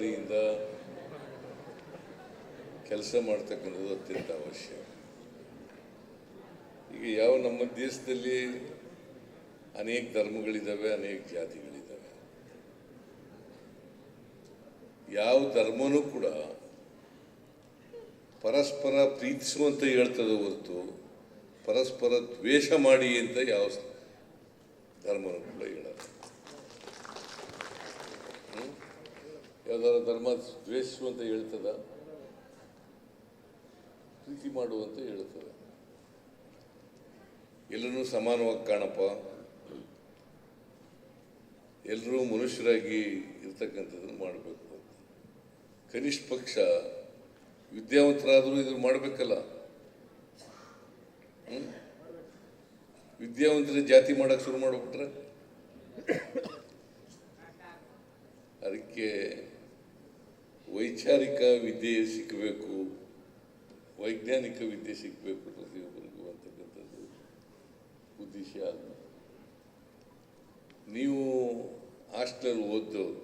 ಜವಾಬ್ದಾರಿಯಿಂದ ಕೆಲಸ ಮಾಡ್ತಕ್ಕಂಥದ್ದು ಅತ್ಯಂತ ಅವಶ್ಯ. ಈಗ ಯಾವ ನಮ್ಮ ದೇಶದಲ್ಲಿ ಅನೇಕ ಧರ್ಮಗಳಿದ್ದಾವೆ ಅನೇಕ ಜಾತಿಗಳಿದ್ದಾವೆ ಯಾವ ಧರ್ಮನೂ ಕೂಡ ಪರಸ್ಪರ ಪ್ರೀತಿಸುವಂತ ಹೇಳ್ತದೆ ಹೊರತು ಪರಸ್ಪರ ದ್ವೇಷ ಮಾಡಿ ಅಂತ ಯಾವ ಧರ್ಮನೂ ಕೂಡ ಹೇಳಲ್ಲ. ಹ್ಮ್? ಧರ್ಮ ಧರ್ಮ ದ್ವೇಷಿಸುವಂತ ಹೇಳ್ತದ? ಪ್ರೀತಿ ಮಾಡುವಂತ ಹೇಳ್ತದ. ಎಲ್ಲರೂ ಸಮಾನವಾಗಿ ಕಾಣಪ್ಪ. ಎಲ್ಲರೂ ಮನುಷ್ಯರಾಗಿ ಇರ್ತಕ್ಕಂಥದ್ದನ್ನು ಮಾಡಬೇಕು ಕನಿಷ್ಠ ಪಕ್ಷ ವಿದ್ಯಾವಂತರಾದರೂ ಇದನ್ನು ಮಾಡಬೇಕಲ್ಲ. ವಿದ್ಯಾವಂತರ ಜಾತಿ ಮಾಡಕ್ಕೆ ಶುರು ಮಾಡಿಬಿಟ್ರೆ? ಅದಕ್ಕೆ ವೈಚಾರಿಕ ವಿದ್ಯೆ ಸಿಕ್ಕಬೇಕು ವೈಜ್ಞಾನಿಕ ವಿದ್ಯೆ ಸಿಕ್ಕಬೇಕು ಪ್ರತಿಯೊಬ್ಬರಿಗೂ ಅಂತಕ್ಕಂಥದ್ದು ಉದ್ದೇಶ ಅದು. ನೀವು ಹಾಸ್ಟೆಲ್ ಓದ್ದವರು,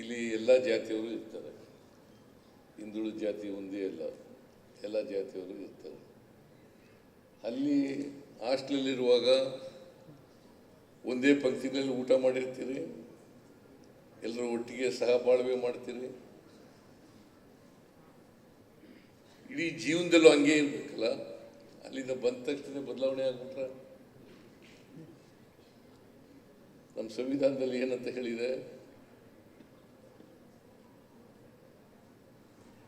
ಇಲ್ಲಿ ಎಲ್ಲ ಜಾತಿಯವರು ಇರ್ತಾರೆ. ಹಿಂದುಳಿದ ಜಾತಿ ಒಂದೇ ಅಲ್ಲ, ಎಲ್ಲ ಜಾತಿಯವರು ಇರ್ತಾರೆ. ಅಲ್ಲಿ ಹಾಸ್ಟೆಲಲ್ಲಿರುವಾಗ ಒಂದೇ ಪಂಕ್ತಿನಲ್ಲಿ ಊಟ ಮಾಡಿರ್ತೀರಿ, ಎಲ್ಲರೂ ಒಟ್ಟಿಗೆ ಸಹಬಾಳ್ವೆ ಮಾಡ್ತೀರಿ. ಇಡೀ ಜೀವನದಲ್ಲೂ ಹಂಗೆ ಇರ್ಬೇಕಲ್ಲ? ಅಲ್ಲಿಂದ ಬಂದ ತಕ್ಷಣ ಬದಲಾವಣೆ ಆಗ್ಬಿಟ್ರೆ? ನಮ್ಮ ಸಂವಿಧಾನದಲ್ಲಿ ಏನಂತ ಹೇಳಿದೆ?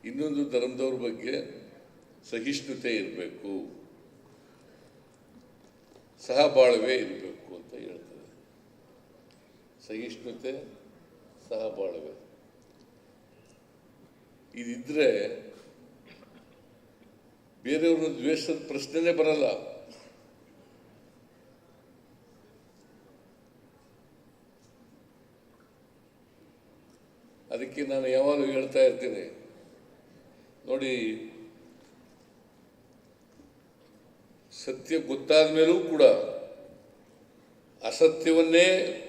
ಇನ್ನೊಂದು ಧರ್ಮದವ್ರ ಬಗ್ಗೆ ಸಹಿಷ್ಣುತೆ ಇರಬೇಕು. ಸಹಬಾಳ್ವೆ ಇರಬೇಕು ಅಂತ ಹೇಳ್ತದೆ ಸಹಿಷ್ಣುತೆ, ಸಹಬಾಳ್ವೆ. ಇದಿದ್ರೆ ಬೇರೆಯವ್ರನ್ನ ದ್ವೇಷದ ಪ್ರಶ್ನೆನೇ ಬರಲ್ಲ. ಅದಕ್ಕೆ ನಾನು ಯಾವಾಗಲೂ ಹೇಳ್ತಾ ಇರ್ತೀನಿ. ನೋಡಿ, ಸತ್ಯ ಗೊತ್ತಾದ ಮೇಲೂ ಕೂಡ ಅಸತ್ಯವನ್ನೇ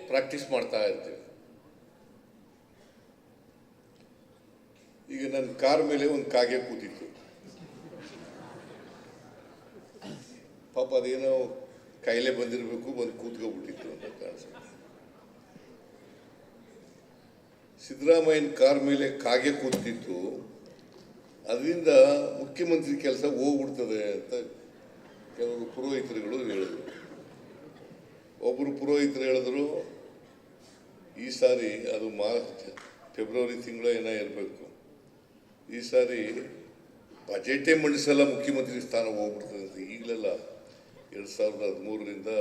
ಪ್ರಾಕ್ಟೀಸ್ ಮಾಡ್ತಾ ಇರ್ತೀವಿ. ಈಗ ನನ್ನ ಕಾರ್ ಮೇಲೆ ಒಂದು ಕಾಗೆ ಕೂತಿತ್ತು. ಪಾಪ ಅದೇನೋ ಕಾಯಿಲೆ ಬಂದಿರಬೇಕು, ಬಂದು ಕೂತ್ಕೊಬಿಟ್ಟಿತ್ತು ಅಂತ ಕಾಣಿಸುತ್ತೆ. ಸಿದ್ದರಾಮಯ್ಯನ ಕಾರ್ ಮೇಲೆ ಕಾಗೆ ಕೂತಿತ್ತು. ಅದರಿಂದ ಮುಖ್ಯಮಂತ್ರಿ ಕೆಲಸ ಹೋಗ್ಬಿಡ್ತದೆ ಅಂತ ಕೆಲವರು ಪುರೋಹಿತರುಗಳು ಹೇಳಿದರು. ಒಬ್ಬರು ಪುರೋಹಿತರು ಹೇಳಿದ್ರು, ಈ ಸಾರಿ ಅದು ಮಾರ್ಚ್ ಫೆಬ್ರವರಿ ತಿಂಗಳು ಏನೋ ಇರಬೇಕು. ಈ ಸಾರಿ ಬಜೆಟೇ ಮಂಡಿಸಲ್ಲ ಮುಖ್ಯಮಂತ್ರಿ ಸ್ಥಾನ ಹೋಗ್ಬಿಡ್ತದೆ ಅಂತ ಈಗಲೆಲ್ಲ ಎರಡು ಸಾವಿರದ ಹದಿಮೂರರಿಂದ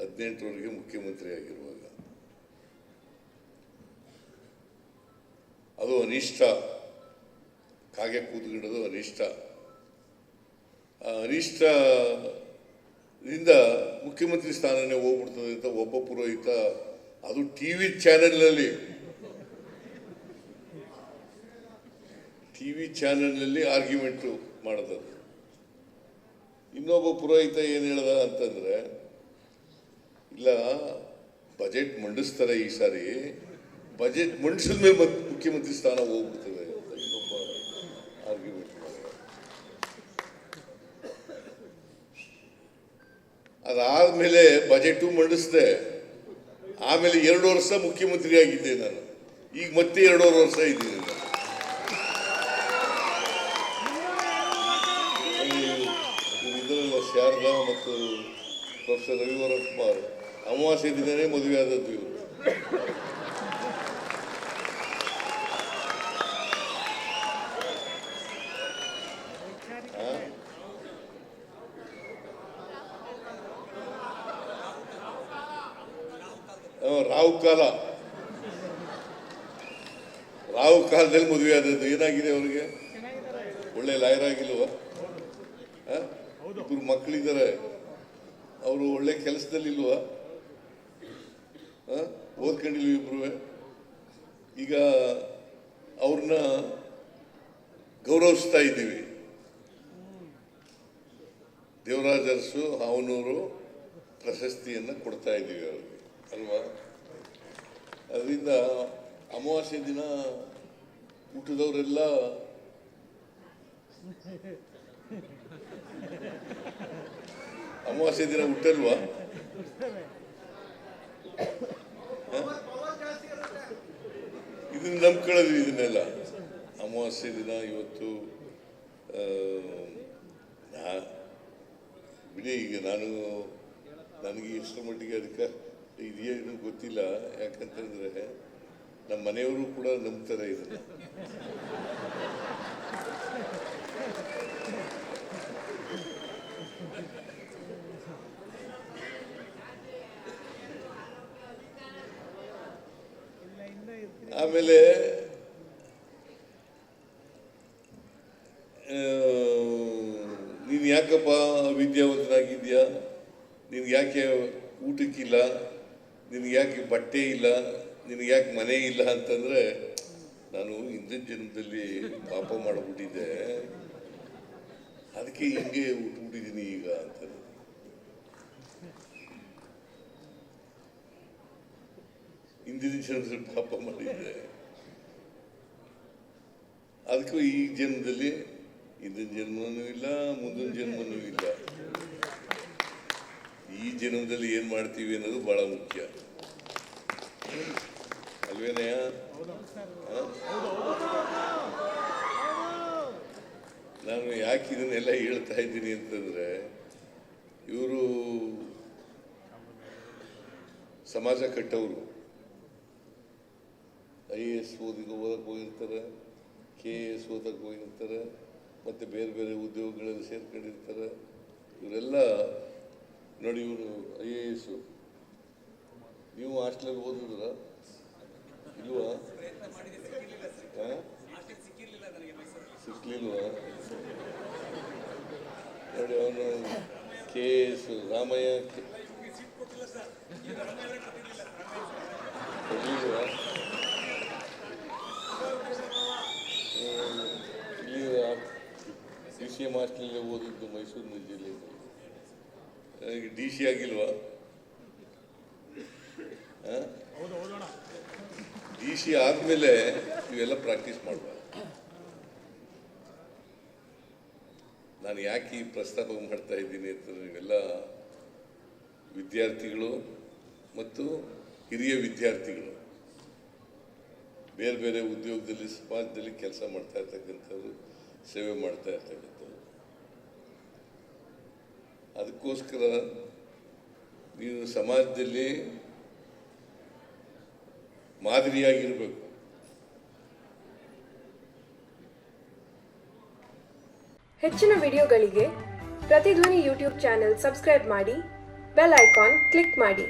ಹದಿನೆಂಟರವರೆಗೆ ಮುಖ್ಯಮಂತ್ರಿ ಆಗಿರುವಾಗ ಅದು ಅನಿಷ್ಟ. ಕಾಗೆ ಕೂತ್ಕೊಂಡದು ಅನಿಷ್ಟ. ಅನಿಷ್ಟದಿಂದ ಮುಖ್ಯಮಂತ್ರಿ ಸ್ಥಾನನೇ ಹೋಗ್ಬಿಡ್ತದೆ ಅಂತ ಒಬ್ಬ ಪುರೋಹಿತ, ಅದು ಟಿ ವಿ ಚಾನೆಲ್ನಲ್ಲಿ. ಟಿ ವಿ ಚಾನೆಲ್ನಲ್ಲಿ ಆರ್ಗ್ಯುಮೆಂಟು ಮಾಡೋದದು ಇನ್ನೊಬ್ಬ ಪುರೋಹಿತ ಏನು ಹೇಳ್ದ ಅಂತಂದ್ರೆ, ಇಲ್ಲ, ಬಜೆಟ್ ಮಂಡಿಸ್ತಾರೆ ಈ ಸಾರಿ. ಬಜೆಟ್ ಮಂಡಿಸಿದ ಮೇಲೆ ಮತ್ತೆ ಮುಖ್ಯಮಂತ್ರಿ ಸ್ಥಾನ ಹೋಗ್ಬಿಡ್ತದೆ ಅಂತ ಇನ್ನೊಬ್ಬ ಆರ್ಗ್ಯುಮೆಂಟ್ ಅದಾದ್ಮೇಲೆ ಬಜೆಟು ಮಂಡಿಸಿದೆ. ಆಮೇಲೆ ಎರಡು ವರ್ಷ ಮುಖ್ಯಮಂತ್ರಿ ಆಗಿದ್ದೆ ನಾನು. ಈಗ ಮತ್ತೆ ಎರಡೂವರೆ ವರ್ಷ ಇದ್ದೀನಿ ನಾನು ಅಲ್ಲಿ ಶಾರದಾ ಮತ್ತು ಪ್ರೊಫೆಸರ್ ರವಿವರ ಕುಮಾರ್. ಅಮಾವಾಸ್ಯ ದಿನವೇ ಮದುವೆ ಆದದ್ದು ಇವರು. ರಾವು ಕಾಲ. ರಾವು ಕಾಲದಲ್ಲಿ ಮದುವೆ ಆದದ್ದು. ಏನಾಗಿದೆ ಅವರಿಗೆ? ಒಳ್ಳೆ ಲಾಯರ್ ಆಗಿಲ್ವ? ಆ? ಇಬ್ರು ಮಕ್ಕಳಿದ್ದಾರೆ ಅವರು ಒಳ್ಳೆ ಕೆಲಸದಲ್ಲಿಲ್ವ? ಓದ್ಕೊಂಡಿಲ್ವ ಇಬ್ರು ಈಗ ಅವ್ರನ್ನ ಗೌರವಿಸ್ತಾ ಇದ್ದೀವಿ. ದೇವರಾಜರ್ಸು, ಹಾವನೂರು ಪ್ರಶಸ್ತಿಯನ್ನು ಕೊಡ್ತಾ ಇದ್ದೀವಿ ಅವ್ರಿಗೆ. ಅಲ್ವಾ? ಅದರಿಂದ ಅಮಾವಾಸ್ಯೆ ದಿನ ಊಟದವರೆಲ್ಲ ಅಮಾವಾಸ್ಯೆ ದಿನ ಹುಟ್ಟಲ್ವಾ? ಇದನ್ನ ನಂಬ್ಕೊಳ್ಳೋದು ಇದನ್ನೆಲ್ಲ. ಅಮಾವಾಸ್ಯ ದಿನ ಇವತ್ತು ಬಿಡಿ, ಈಗ ನಾನು, ನನಗೆ ಎಷ್ಟು ಮಟ್ಟಿಗೆ ಅದಕ್ಕೆ ಇದೇನು ಗೊತ್ತಿಲ್ಲ. ಯಾಕಂತಂದ್ರೆ ನಮ್ಮ ಮನೆಯವರು ಕೂಡ ನಂಬ್ತಾರೆ ಇದನ್ನ. ಆಮೇಲೆ ನೀನು ಯಾಕಪ್ಪ ವಿದ್ಯಾವಂತನಾಗಿದ್ಯಾ ನಿನ್ಗೆ ಯಾಕೆ ಊಟಕ್ಕಿಲ್ಲ? ನಿನಗೆ ಯಾಕೆ ಬಟ್ಟೆ ಇಲ್ಲ? ನಿನಗೆ ಯಾಕೆ ಮನೆ ಇಲ್ಲ ಅಂತಂದರೆ, ನಾನು ಹಿಂದಿನ ಜನ್ಮದಲ್ಲಿ ಪಾಪ ಮಾಡಿಬಿಟ್ಟಿದ್ದೆ. ಅದಕ್ಕೆ ಹಿಂಗೆ ಬಿಟ್ಟಿದ್ದೀನಿ ಈಗ ಅಂತ. ಹಿಂದಿನ ಜನ್ಮದಲ್ಲಿ ಪಾಪ ಮಾಡಿದ್ದೆ ಅದಕ್ಕೂ ಈ ಜನ್ಮದಲ್ಲಿ ಹಿಂದಿನ ಜನ್ಮನೂ ಇಲ್ಲ, ಮುಂದಿನ ಜನ್ಮನೂ ಇಲ್ಲ. ಈ ಜನ್ಮದಲ್ಲಿ ಏನ್ ಮಾಡ್ತೀವಿ ಅನ್ನೋದು ಬಹಳ ಮುಖ್ಯ. ಅಲ್ವೇನಯ್ಯ? ನಾನು ಯಾಕೆ ಇದನ್ನೆಲ್ಲ ಹೇಳ್ತಾ ಇದ್ದೀನಿ ಅಂತಂದ್ರೆ, ಇವರು ಸಮಾಜ ಕಟ್ಟವರು. ಐ ಎ ಎಸ್ ಓದಿಗೆ ಓದಕ್ಕೆ ಹೋಗಿರ್ತಾರೆ, ಕೆ ಎ ಎಸ್ ಓದಕ್ಕೆ ಹೋಗಿರ್ತಾರೆ, ಮತ್ತು ಬೇರೆ ಬೇರೆ ಉದ್ಯೋಗಗಳಲ್ಲಿ ಸೇರ್ಕೊಂಡಿರ್ತಾರೆ. ಇವರೆಲ್ಲ ನೋಡಿ ಇವರು ಐ ಎ ಎಸ್ ನೀವು ಹಾಸ್ಟೆಲಲ್ಲಿ ಓದಿದ್ರ? ಇಲ್ವಾ? ಸಿಕ್ಲಿಲ್ವಾ? ನೋಡಿ ಅವನು ಕೆ ಎಸ್ ರಾಮಯ್ಯ ಕೊಡ್ಲಿಲ್ವಾ ಇಲ್ಲಿ ಡಿ ಸಿ ಎಂ ಹಾಸ್ಟೆಲಲ್ಲೇ ಓದಿದ್ದು ಮೈಸೂರಿನ ಜಿಲ್ಲೆಯಲ್ಲಿ. ಡಿ ಸಿ ಆಗಿಲ್ವಾ? ಡಿ ಸಿ ಆದಮೇಲೆ ಇವೆಲ್ಲ ಪ್ರಾಕ್ಟೀಸ್ ಮಾಡುವ ನಾನು ಯಾಕೆ ಈ ಪ್ರಸ್ತಾಪ ಮಾಡ್ತಾ ಇದ್ದೀನಿ ಅಂತಂದ್ರೆ ಇವೆಲ್ಲ ವಿದ್ಯಾರ್ಥಿಗಳು ಮತ್ತು ಹಿರಿಯ ವಿದ್ಯಾರ್ಥಿಗಳು ಬೇರೆ ಬೇರೆ ಉದ್ಯೋಗದಲ್ಲಿ, ಸಮಾಜದಲ್ಲಿ ಕೆಲಸ ಮಾಡ್ತಾ ಇರ್ತಕ್ಕಂಥವ್ರು, ಸೇವೆ ಮಾಡ್ತಾ ಇರ್ತಕ್ಕಂಥವ್ರು. ಅದಕ್ಕೋಸ್ಕರ ನೀವು ಸಮಾಜದಲ್ಲಿ ಮಾದರಿಯಾಗಿರಬೇಕು. ಹೆಚ್ಚಿನ ವಿಡಿಯೋಗಳಿಗೆ ಪ್ರತಿಧ್ವನಿ ಯೂಟ್ಯೂಬ್ ಚಾನೆಲ್ ಸಬ್ಸ್ಕ್ರೈಬ್ ಮಾಡಿ, ಬೆಲ್ ಐಕಾನ್ ಕ್ಲಿಕ್ ಮಾಡಿ.